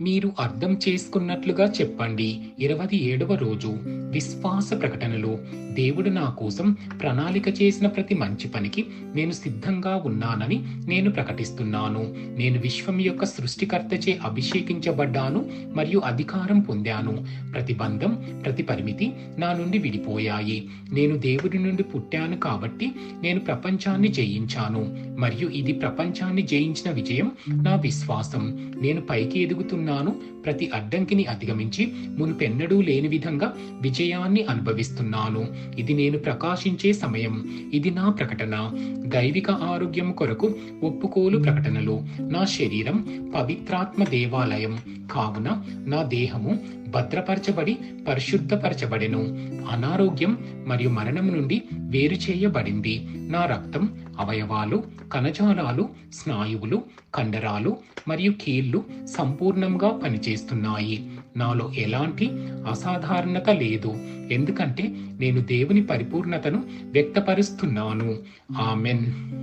మీరు అర్థం చేసుకున్నట్లుగా చెప్పండి. ఇరవై ఏడవ రోజు విశ్వాస ప్రకటనలో దేవుడు నా కోసం ప్రణాళిక చేసిన ప్రతి మంచి పనికి నేను సిద్ధంగా ఉన్నానని నేను ప్రకటిస్తున్నాను. నేను విశ్వం యొక్క సృష్టికర్తచే అభిషేకించబడ్డాను మరియు అధికారం పొందాను. ప్రతి బంధం ప్రతి పరిమితి నా నుండి విడిపోయాయి. నేను దేవుడి నుండి పుట్టాను కాబట్టి నేను ప్రపంచాన్ని జయించాను. మరియు ఇది ప్రపంచాన్ని జయించిన విజయం నా విశ్వాసం. నేను పైకి ఎదుగుతున్న ఎదుగుతున్నాను ప్రతి అడ్డంకిని అధిగమించి మునుపెన్నడూ లేని విధంగా విజయాన్ని అనుభవిస్తున్నాను. ఇది నేను ప్రకాశించే సమయం. ఇది నా ప్రకటన. దైవిక ఆరోగ్యం కొరకు ఒప్పుకోలు ప్రకటనలు. నా శరీరం పవిత్రాత్మ దేవాలయం. కావున నా దేహము భద్రపరచబడి పరిశుద్ధపరచబడెను. అనారోగ్యం మరియు మరణం నుండి వేరు చేయబడింది. నా రక్తం అవయవాలు కణజాలాలు స్నాయువులు కండరాలు మరియు కీళ్ళు సంపూర్ణంగా పనిచేస్తున్నాయి. నాలో ఎలాంటి అసాధారణత లేదు. ఎందుకంటే నేను దేవుని పరిపూర్ణతను వ్యక్తపరుస్తున్నాను. ఆమెన్.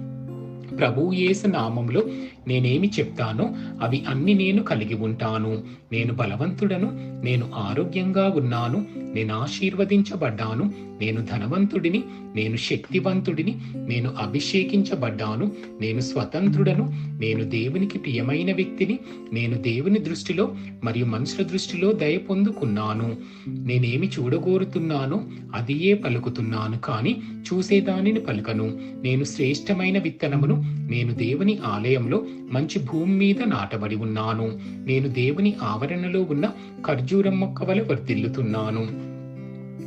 ప్రభు యేసు నామంలో నేనేమి చెప్తానో అవి అన్ని నేను కలిగి ఉంటాను. నేను బలవంతుడను నేను ఆరోగ్యంగా ఉన్నాను నేను ఆశీర్వదించబడ్డాను నేను ధనవంతుడిని నేను శక్తివంతుడిని నేను అభిషేకించబడ్డాను నేను స్వతంత్రుడను నేను దేవునికి ప్రియమైన వ్యక్తిని నేను దేవుని దృష్టిలో మరియు మనుషుల దృష్టిలో దయ పొందుకున్నాను. నేనేమి చూడగోరుతున్నానో అదియే పలుకుతున్నాను కానీ చూసేదానిని పలుకను. నేను శ్రేష్టమైన విత్తనమును నేను దేవుని ఆలయంలో మంచి భూమి మీద నాటబడి ఉన్నాను. నేను దేవుని ఆవరణలో ఉన్న ఖర్జూరం మొక్క వలె వర్తిల్లుతున్నాను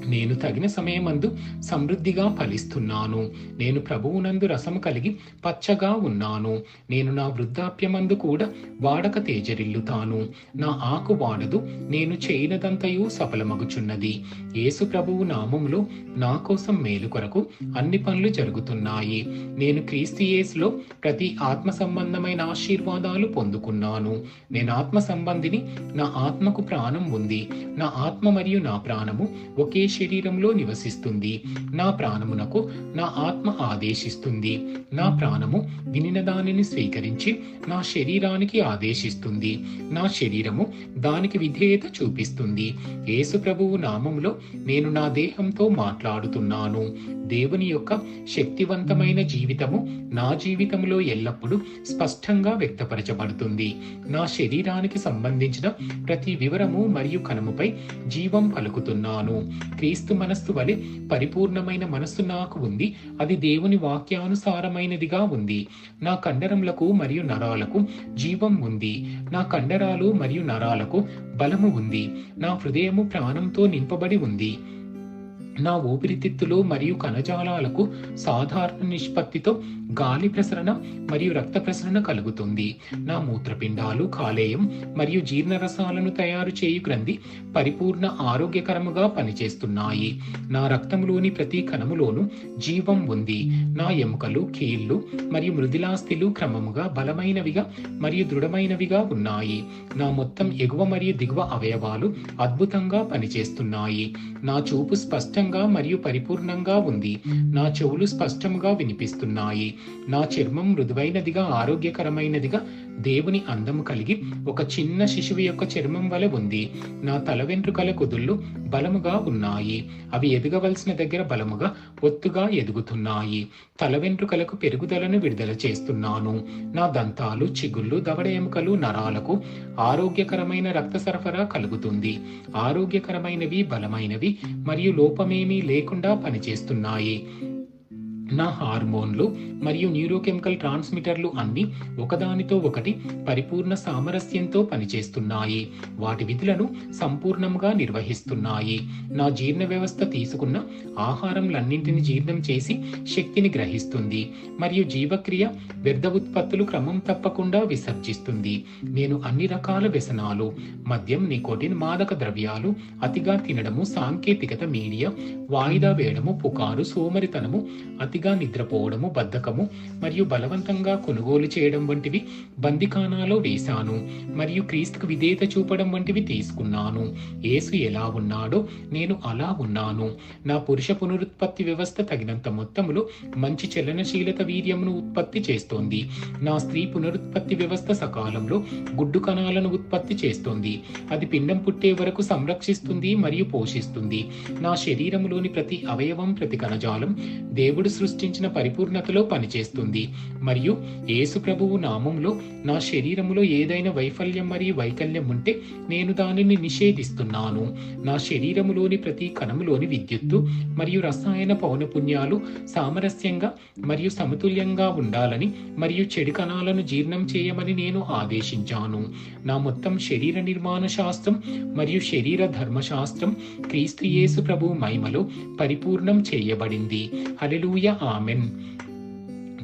నేను తగిన సమయమందు సమృద్ధిగా ఫలిస్తున్నాను. నేను ప్రభువునందు రసము కలిగి పచ్చగా ఉన్నాను. నేను నా వృద్ధాప్యమందు కూడా వాడక తేజరిల్లుతాను. నా ఆకు వాడదు నేను చేయనదంతయు సఫలమగుచున్నది. యేసు ప్రభువు నామములో నా కోసం మేలు కొరకు అన్ని పనులు జరుగుతున్నాయి. నేను క్రీస్తు యేసులో ప్రతి ఆత్మ సంబంధమైన ఆశీర్వాదాలు పొందుకున్నాను. నేను ఆత్మ సంబంధిని నా ఆత్మకు ప్రాణం ఉంది. నా ఆత్మ మరియు నా ప్రాణము ఒకే శరీరంలో నివసిస్తుంది. నా ప్రాణమునకు నా ఆత్మ ఆదేశిస్తుంది. నా ప్రాణము వినిన దానిని స్వీకరించి నా శరీరానికి ఆదేశిస్తుంది. నా శరీరము దానికి విధేయత చూపిస్తుంది. యేసు ప్రభువు నామంలో నేను నా దేహంతో మాట్లాడుతున్నాను. దేవుని యొక్క శక్తివంతమైన జీవితము నా జీవితంలో ఎల్లప్పుడూ స్పష్టంగా వ్యక్తపరచబడుతుంది. నా శరీరానికి సంబంధించిన ప్రతి వివరము మరియు కనుముపై జీవం పలుకుతున్నాను. క్రీస్తు మనస్సు వలె పరిపూర్ణమైన మనస్సు నాకు ఉంది. అది దేవుని వాక్యానుసారమైనదిగా ఉంది. నా కండరములకు మరియు నరాలకు జీవం ఉంది. నా కండరాలు మరియు నరాలకు బలము ఉంది. నా హృదయము ప్రాణంతో నింపబడి ఉంది. నా ఊపిరితిత్తులు మరియు కణజాలాలకు సాధారణ నిష్పత్తితో గాలి ప్రసరణ మరియు రక్త ప్రసరణ కలుగుతుంది. నా మూత్రపిండాలు కాలేయం మరియు జీర్ణరసాలను తయారు చేయు గ్రంథి పరిపూర్ణ ఆరోగ్యకరముగా పనిచేస్తున్నాయి. నా రక్తంలోని ప్రతి కణములోనూ జీవం ఉంది. నా ఎముకలు కీళ్ళు మరియు మృదులాస్థిలు క్రమముగా బలమైనవిగా మరియు దృఢమైనవిగా ఉన్నాయి. నా మొత్తం ఎగువ మరియు దిగువ అవయవాలు అద్భుతంగా పనిచేస్తున్నాయి. నా చూపు స్పష్టంగా మరియు పరిపూర్ణంగా ఉంది. నా చెవులు స్పష్టంగా వినిపిస్తున్నాయి. నా చర్మం మృదువైనదిగా ఆరోగ్యకరమైనదిగా దేవుని అందము కలిగి ఒక చిన్న శిశువు యొక్క చర్మం వలె ఉంది. నా తల వెంట్రుకల కుదుళ్ళు బలముగా ఉన్నాయి. అవి ఎదగవలసిన దగ్గర బలముగా ఒత్తుగా ఎదుగుతున్నాయి. తల వెంట్రుకలకు పెరుగుదలను విడుదల చేస్తున్నాను. నా దంతాలు చిగుళ్ళు దవడ ఎముకలు నరాలకు ఆరోగ్యకరమైన రక్త సరఫరా కలుగుతుంది. ఆరోగ్యకరమైనవి బలమైనవి మరియు లోపమేమీ లేకుండా పనిచేస్తున్నాయి. నా హార్మోన్లు మరియు న్యూరోకెమికల్ ట్రాన్స్మిటర్లు అన్ని ఒకదానితో ఒకటి పరిపూర్ణ సామరస్యంతో పనిచేస్తున్నాయి. వాటి విధులను సంపూర్ణంగా నిర్వహిస్తున్నాయి. నా జీర్ణ వ్యవస్థ తీసుకున్న ఆహారంలన్నింటిని జీర్ణం చేసి శక్తిని గ్రహిస్తుంది మరియు జీవక్రియ వ్యర్థ ఉత్పత్తులు క్రమం తప్పకుండా విసర్జిస్తుంది. నేను అన్ని రకాల వ్యసనాలు మద్యం నికోటిన్ మాదక ద్రవ్యాలు అతిగా తినడము సాంకేతికత మీడియా వాయిదా వేయడము పుకారు సోమరితనము అతి అతిగా నిద్రపోవడము బద్ధకము మరియు బలవంతంగా కొనుగోలు చేయడం వంటివి బందికానాలో వేశాను మరియు క్రీస్తుకు విధేయత చూపడం వంటివి తీసుకున్నాను. యేసు ఎలా ఉన్నాడో నేను అలా ఉన్నాను. నా పురుష పునరుత్పత్తి వ్యవస్థ తగినంత మొత్తములో మంచి చలనశీలత వీర్యమును ఉత్పత్తి చేస్తోంది. నా స్త్రీ పునరుత్పత్తి వ్యవస్థ సకాలంలో గుడ్డు కణాలను ఉత్పత్తి చేస్తోంది. అది పిండం పుట్టే వరకు సంరక్షిస్తుంది మరియు పోషిస్తుంది. నా శరీరంలోని ప్రతి అవయవం ప్రతి కణజాలం దేవుడు సృష్టించిన పరిపూర్ణతలో పనిచేస్తుంది. మరియు యేసు ప్రభువు నామంలో నా శరీరములో ఏదైనా వైఫల్యం మరియు వైకల్యం ఉంటే నేను దానిని నిషేధిస్తున్నాను. నా శరీరములోని ప్రతి కణములోని విద్యుత్తు మరియు రసాయన పౌనపుణ్యాలు సామరస్యంగా మరియు సమతుల్యంగా ఉండాలని మరియు చెడు కణాలను జీర్ణం చేయమని నేను ఆదేశించాను. నా మొత్తం శరీర నిర్మాణ శాస్త్రం మరియు శరీర ధర్మశాస్త్రం క్రీస్తు యేసు ప్రభు మహిమలో పరిపూర్ణం చేయబడింది. హల్లెలూయా. ఆమెన్.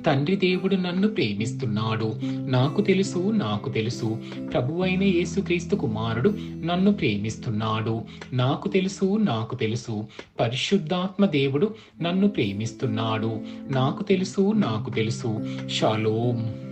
తండ్రి దేవుడు నన్ను ప్రేమిస్తున్నాడు. నాకు తెలుసు నాకు తెలుసు. ప్రభు అయిన యేసుక్రీస్తు కుమారుడు నన్ను ప్రేమిస్తున్నాడు. నాకు తెలుసు నాకు తెలుసు. పరిశుద్ధాత్మ దేవుడు నన్ను ప్రేమిస్తున్నాడు. నాకు తెలుసు నాకు తెలుసు. షాలోం.